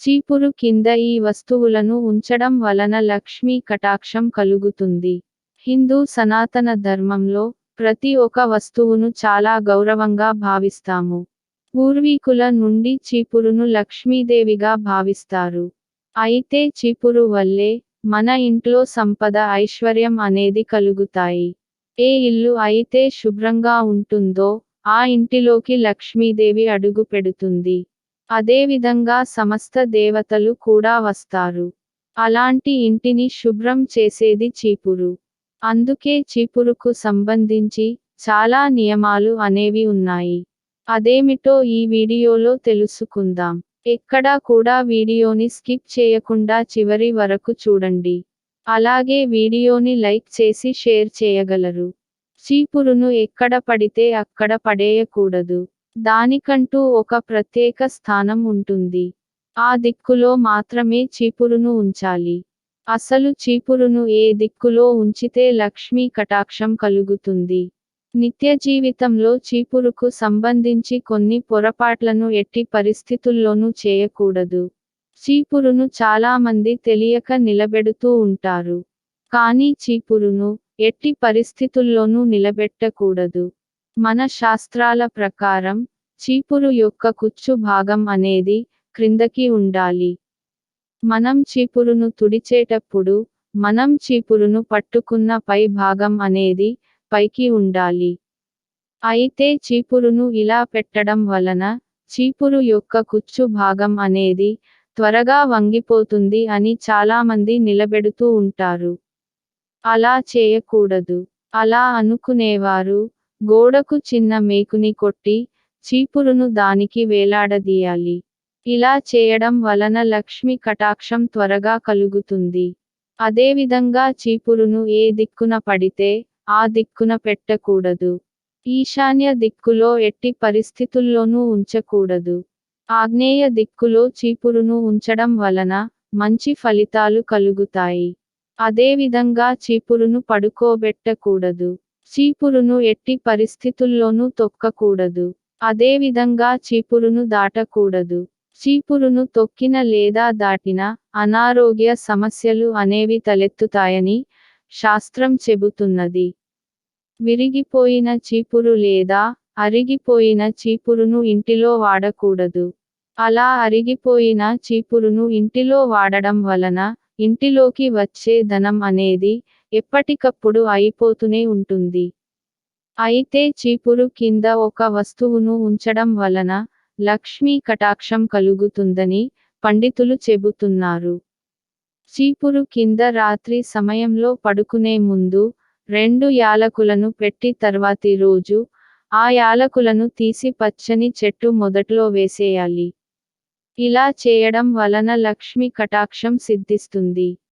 చీపురు కింద ఈ వస్తువులను ఉంచడం వలన లక్ష్మీ కటాక్షం కలుగుతుంది. హిందూ సనాతన ధర్మంలో ప్రతి ఒక్క వస్తువును చాలా గౌరవంగా భావిస్తాము. పూర్వీకుల నుండి చీపురును లక్ష్మీదేవిగా భావిస్తారు. అయితే చీపురు వల్లే మన ఇంట్లో సంపద ఐశ్వర్యం అనేది కలుగుతాయి. ఏ ఇల్లు అయితే శుభ్రంగా ఉంటుందో ఆ ఇంటిలోకి లక్ష్మీదేవి అడుగు పెడుతుంది. అదేవిధంగా సమస్త దేవతలు కూడా వస్తారు. అలాంటి ఇంటిని శుభ్రం చేసేది చీపురు. అందుకే చీపురుకు సంబంధించి చాలా నియమాలు అనేవి ఉన్నాయి. అదేమిటో ఈ వీడియోలో తెలుసుకుందాం. ఎక్కడా కూడా వీడియోని స్కిప్ చేయకుండా చివరి వరకు చూడండి. అలాగే వీడియోని లైక్ చేసి షేర్ చేయగలరు. చీపురును ఎక్కడ పడితే అక్కడ పడేయకూడదు. దానికంటూ ఒక ప్రత్యేక స్థానం ఉంటుంది. ఆ దిక్కులో మాత్రమే చీపురును ఉంచాలి. అసలు చీపురును ఏ దిక్కులో ఉంచితే లక్ష్మీ కటాక్షం కలుగుతుంది. నిత్య జీవితంలో చీపురుకు సంబంధించి కొన్ని పొరపాట్లను ఎట్టి పరిస్థితుల్లోనూ చేయకూడదు. చీపురును చాలా మంది తెలియక నిలబెడుతూ ఉంటారు. కానీ చీపురును ఎట్టి పరిస్థితుల్లోనూ నిలబెట్టకూడదు. మన శాస్త్రాల ప్రకారం చీపురు యొక్క కుచ్చు భాగం అనేది క్రిందకి ఉండాలి. మనం చీపురును తుడిచేటప్పుడు మనం చీపురును పట్టుకున్న పై భాగం అనేది పైకి ఉండాలి. అయితే చీపురును ఇలా పెట్టడం వలన చీపురు యొక్క కుచ్చు భాగం అనేది త్వరగా వంగిపోతుంది అని చాలామంది నిలబెడుతూ ఉంటారు. అలా చేయకూడదు. అలా అనుకునేవారు గోడకు చిన్న మేకుని కొట్టి చీపురును దానికి వేలాడదీయాలి. ఇలా చేయడం వలన లక్ష్మి కటాక్షం త్వరగా కలుగుతుంది. అదేవిధంగా చీపురును ఏ దిక్కున పడితే ఆ దిక్కున పెట్టకూడదు. ఈశాన్య దిక్కులో ఎట్టి పరిస్థితుల్లోనూ ఉంచకూడదు. ఆగ్నేయ దిక్కులో చీపురును ఉంచడం వలన మంచి ఫలితాలు కలుగుతాయి. అదేవిధంగా చీపురును పడుకోబెట్టకూడదు. చీపురును ఎట్టి పరిస్థితుల్లోనూ తొక్కకూడదు. అదేవిధంగా చీపురును దాటకూడదు. చీపురును తొక్కిన లేదా దాటిన అనారోగ్య సమస్యలు అనేవి తలెత్తుతాయని శాస్త్రం చెబుతున్నది. విరిగిపోయిన చీపురు లేదా అరిగిపోయిన చీపురును ఇంటిలో వాడకూడదు. అలా అరిగిపోయిన చీపురును ఇంటిలో వాడడం వలన ఇంటిలోకి వచ్చే ధనం అనేది ఎప్పటికప్పుడు అయిపోతూనే ఉంటుంది. అయితే చీపురు కింద ఒక వస్తువును ఉంచడం వలన లక్ష్మీ కటాక్షం కలుగుతుందని పండితులు చెబుతున్నారు. చీపురు కింద రాత్రి సమయంలో పడుకునే ముందు రెండు యాలకులను పెట్టి తర్వాతి రోజు ఆ యాలకులను తీసి పచ్చని చెట్టు మొదట్లో వేసేయాలి. ఇలా చేయడం వలన లక్ష్మి కటాక్షం సిద్ధిస్తుంది.